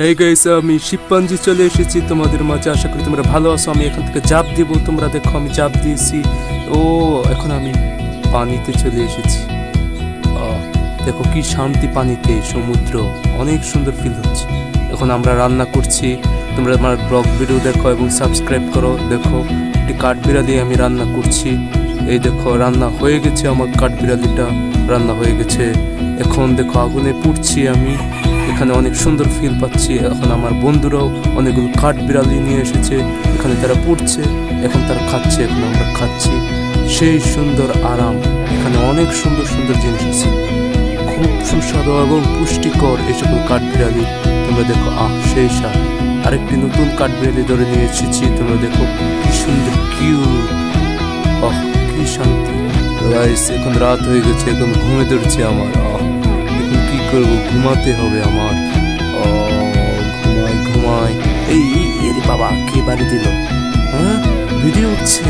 Hey guys আমি শিবপাঞ্জি চলে এসেছি তোমাদের মাঝে। আশা করি তোমরা ভালো আছো। আমি এখান থেকে জাপ দিব। তোমরা দেখো, আমি জাপ দিয়েছি। ও, এখন আমি পানিতে চলে এসেছি। দেখো কি শান্তি পানিতে সমুদ্র। অনেক সুন্দর ফিল হচ্ছে। এখন আমরা রান্না করছি। তোমরা আমার ব্লগ ভিডিও দেখো এবং সাবস্ক্রাইব করো। দেখো, একটি কাঠবিড়ালি আমি রান্না করছি। এই দেখো, রান্না হয়ে গেছে আমার কাঠবিড়ালিটা। রান্না হয়ে গেছে। এখন দেখো, আগুনে পুড়ছি আমি। এখানে অনেক সুন্দর ফিল পাচ্ছি। এখন আমার বন্ধুরাও অনেকগুলো কাঠ বিড়ালি নিয়ে এসেছে। এখানে তারা পড়ছে, এখন তারা খাচ্ছে, এখন আমরা খাচ্ছি। সেই সুন্দর আরাম। এখানে অনেক সুন্দর সুন্দর জিনিস আছে। খুব সুস্বাদু এবং পুষ্টিকর এই সকল কাঠ বিড়ালি। তোমরা দেখো, আহ, সেই স্বাদ। আরেকটি নতুন কাঠ বিড়ালি ধরে নিয়ে এসেছি। তোমরা দেখো, কি সুন্দর কিউট আহ, কি শান্তি। এখন রাত হয়ে গেছে, এখন ঘুমে ধরছে আমার। আহ। করব ঘুমাতে হবে আমার। ও, ঘুমাই ঘুমাই। এই এর বাবা, কে বাড়ি দিল? হ্যাঁ? ভিডিও হচ্ছে